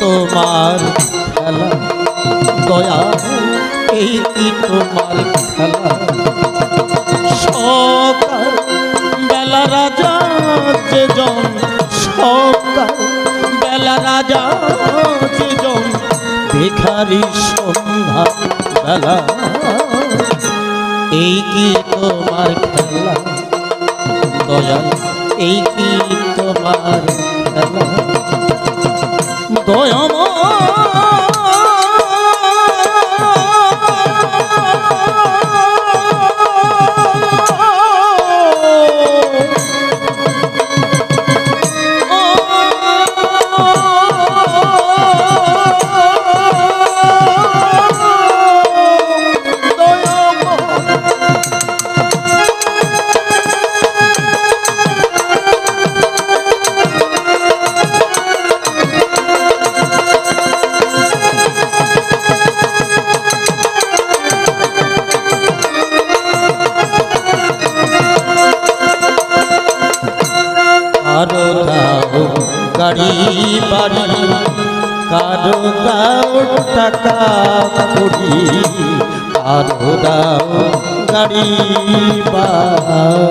তোমার খেলা। দয়া এই কি তোমার খেলা? সকাল বেলা রাজা যে জন সকাল বেলা রাজা যে জন ভিখারি সন্ধ্যা বেলা। এই কি তোমার খেলা? দয়াল এই কি তোমার খেলা? গাড়ি বাড়ি কারও দাও টাকা করি কারও দাও গাড়ি বাড়ি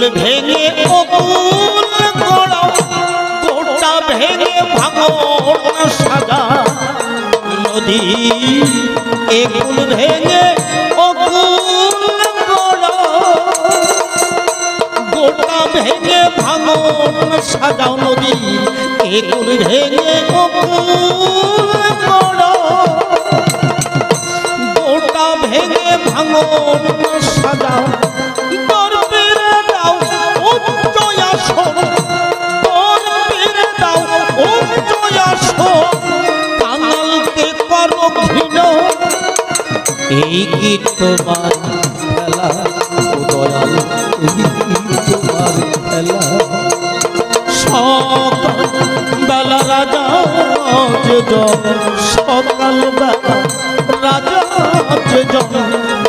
একুল ভেঙে অকুল গড়াও গোটা ভেঙে ভাঙন সাজা। নদী একুল ভেঙে অকুল গড়াও গোটা ভেঙে ভাঙন সাজাও নদী একুল ভেঙে অকুল এই কি তোমার খেলা উদয়াল এই কি তোমার খেলা। সকাল বেলা রাজা সকাল বেলা রাজা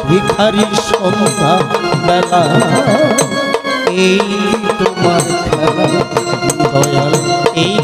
ভিখারি সন্ধ্যা বেলা এই তোমার খেলা দয়াল, এই